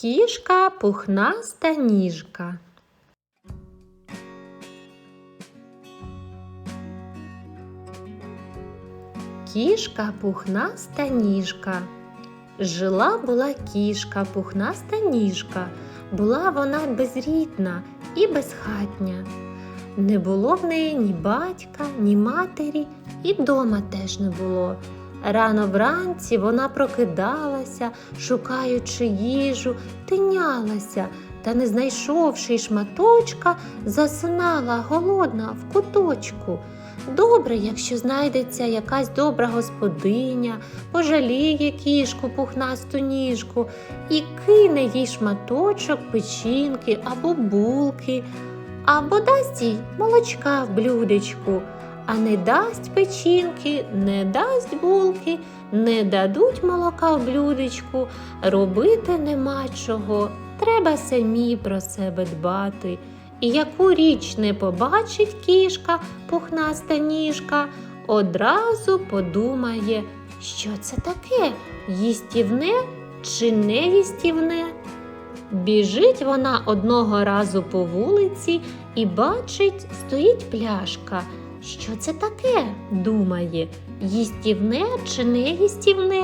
Кішка пухнаста ніжка. Кішка пухнаста ніжка. Жила була кішка пухнаста ніжка. Була вона безрідна і безхатня. Не було в неї ні батька, ні матері, і дома теж не було. Рано вранці вона прокидалася, шукаючи їжу, тинялася та, не знайшовши шматочка, засинала голодна в куточку. Добре, якщо знайдеться якась добра господиня, пожаліє кішку пухнасту ніжку і кине їй шматочок печінки або булки, або дасть їй молочка в блюдечку, а не дасть печінки, не дасть булки, не дадуть молока в блюдечку, робити нема чого, треба самі про себе дбати. І яку річ не побачить кішка, пухнаста ніжка, одразу подумає, що це таке їстівне чи не їстівне. Біжить вона одного разу по вулиці і бачить, стоїть пляшка. Що це таке? думає, їстівне чи не їстівне?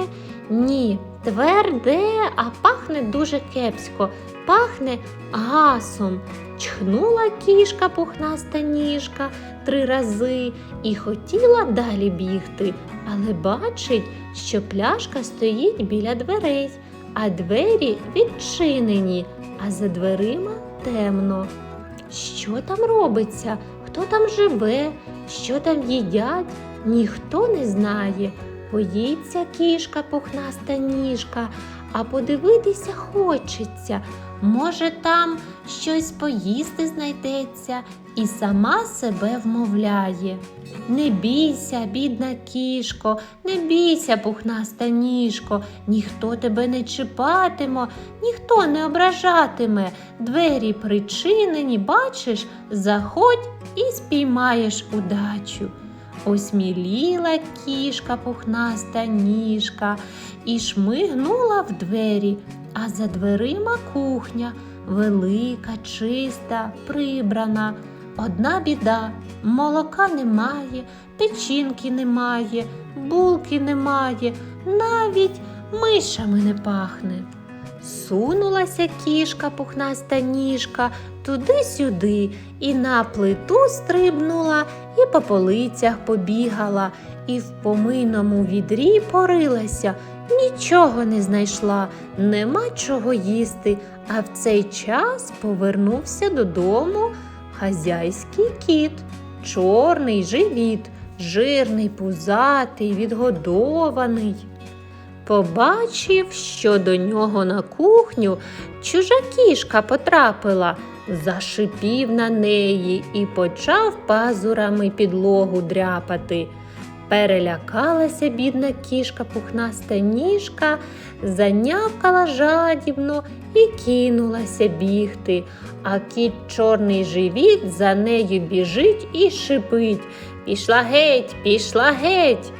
Ні, тверде, а пахне дуже кепсько, пахне гасом. Чхнула кішка пухнаста ніжка три рази і хотіла далі бігти, але бачить, що пляшка стоїть біля дверей, а двері відчинені, а за дверима темно. Що там робиться? Хто там живе? Що там їдять? Ніхто не знає. Боїться кішка пухнаста ніжка, а подивитися хочеться. Може, там щось поїсти знайдеться і сама себе вмовляє. Не бійся, бідна кішко, не бійся, пухнаста ніжко, ніхто тебе не чіпатиме, ніхто не ображатиме. Двері причинені, бачиш, заходь і спіймаєш удачу. Осміліла кішка пухнаста ніжка і шмигнула в двері, а за дверима кухня велика, чиста, прибрана. Одна біда молока немає, печінки немає, булки немає, навіть мишами не пахне. Сунулася кішка пухнаста ніжка туди-сюди і на плиту стрибнула, і по полицях побігала, і в помийному відрі порилася, нічого не знайшла, нема чого їсти, а в цей час повернувся додому хазяйський кіт, чорний живіт, жирний, пузатий, відгодований. Побачив, що до нього на кухню чужа кішка потрапила, зашипів на неї і почав пазурами підлогу дряпати. Перелякалася бідна кішка пухнаста ніжка, занявкала жадібно і кинулася бігти, а кіт чорний живіт за нею біжить і шипить. Пішла геть, пішла геть.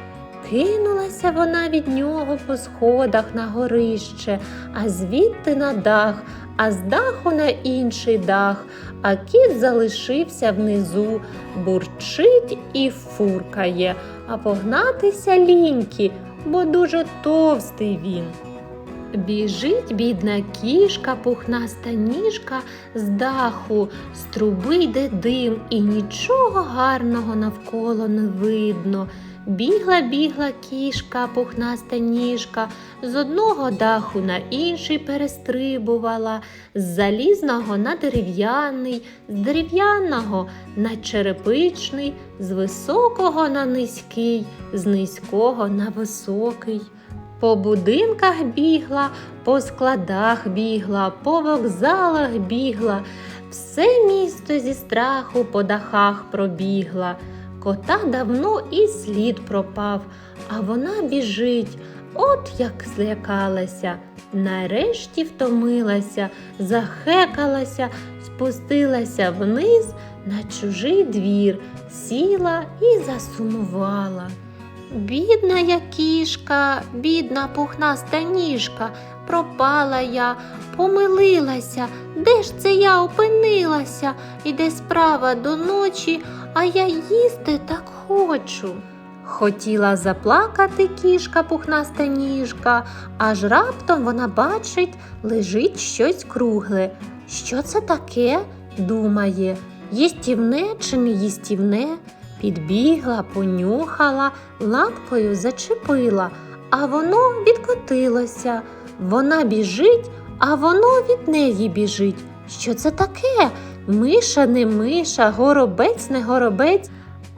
Кинулася вона від нього по сходах на горище, а звідти на дах, а з даху на інший дах, а кіт залишився внизу, бурчить і фуркає, а погнатися ліньки, бо дуже товстий він. Біжить бідна кішка, пухнаста ніжка з даху, з труби йде дим, і нічого гарного навколо не видно. Бігла, бігла кішка, пухнаста ніжка, з одного даху на інший перестрибувала, з залізного на дерев'яний, з дерев'яного на черепичний, з високого на низький, з низького на високий. По будинках бігла, по складах бігла, по вокзалах бігла, все місто зі страху по дахах пробігла. Кота давно і слід пропав, а вона біжить, от як злякалася. Нарешті втомилася, захекалася, спустилася вниз на чужий двір, сіла і засумувала. Бідна я кішка, бідна пухнаста ніжка, пропала я, помилилася, де ж це я опинилася? Іде справа до ночі, а я їсти так хочу. Хотіла заплакати кішка пухнаста ніжка, аж раптом вона бачить, лежить щось кругле. Що це таке? думає. Їстівне чи не їстівне? Підбігла, понюхала, лапкою зачепила, а воно відкотилося. Вона біжить, а воно від неї біжить. Що це таке? Миша не миша, горобець не горобець,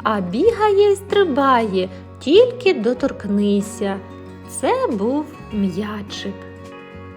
а бігає й стрибає, тільки доторкнися. Це був м'ячик.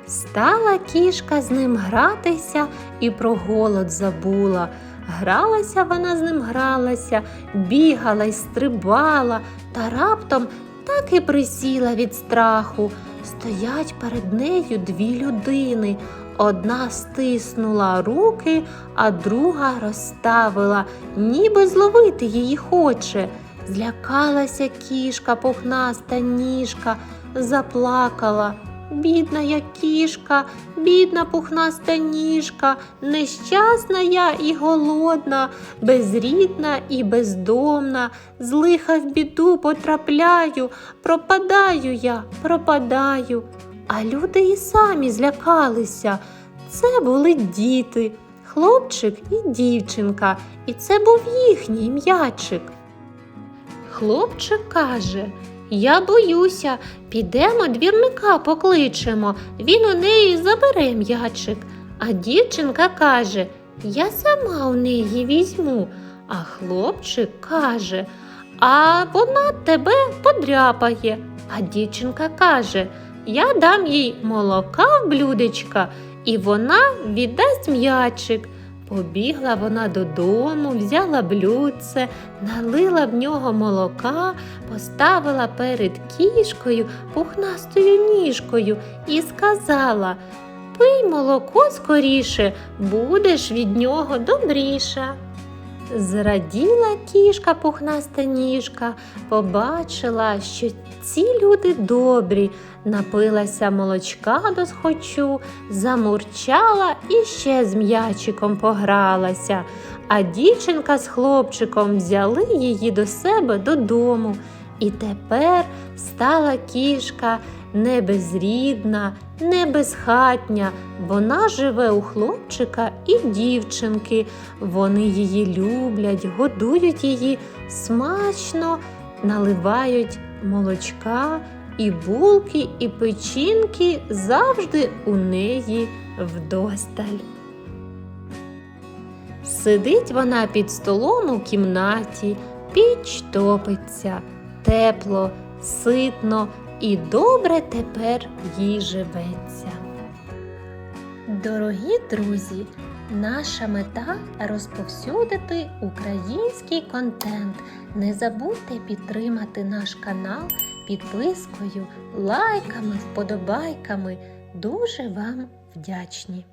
Стала кішка з ним гратися і про голод забула. Гралася вона з ним гралася, бігала й стрибала, та раптом так і присіла від страху. Стоять перед нею дві людини. Одна стиснула руки, а друга розставила, ніби зловити її хоче. Злякалася кішка, пухнаста ніжка, заплакала. Бідна я кішка, бідна пухнаста ніжка, нещасна я і голодна, безрідна і бездомна, з лиха в біду потрапляю, пропадаю я, пропадаю. А люди і самі злякалися. Це були діти, хлопчик і дівчинка, і це був їхній м'ячик. Хлопчик каже, я боюся, підемо двірника покличемо, він у неї забере м'ячик. А дівчинка каже, я сама у неї візьму. А хлопчик каже, а вона тебе подряпає. А дівчинка каже, я дам їй молока в блюдечка, і вона віддасть м'ячик. Побігла вона додому, взяла блюдце, налила в нього молока, поставила перед кішкою пухнастою ніжкою і сказала Пий молоко скоріше, будеш від нього добріша. Зраділа кішка пухнаста ніжка, побачила, що ці люди добрі, напилася молочка досхочу, замурчала і ще з м'ячиком погралася, а дівчинка з хлопчиком взяли її до себе додому. І тепер стала кішка не безрідна, не безхатня. Вона живе у хлопчика і дівчинки. Вони її люблять, годують її смачно, наливають молочка, і булки, і печінки завжди у неї вдосталь. Сидить вона під столом у кімнаті, піч топиться, тепло, ситно і добре тепер їй живеться. Дорогі друзі, наша мета розповсюдити український контент. Не забудьте підтримати наш канал підпискою, лайками, вподобайками. Дуже вам вдячні!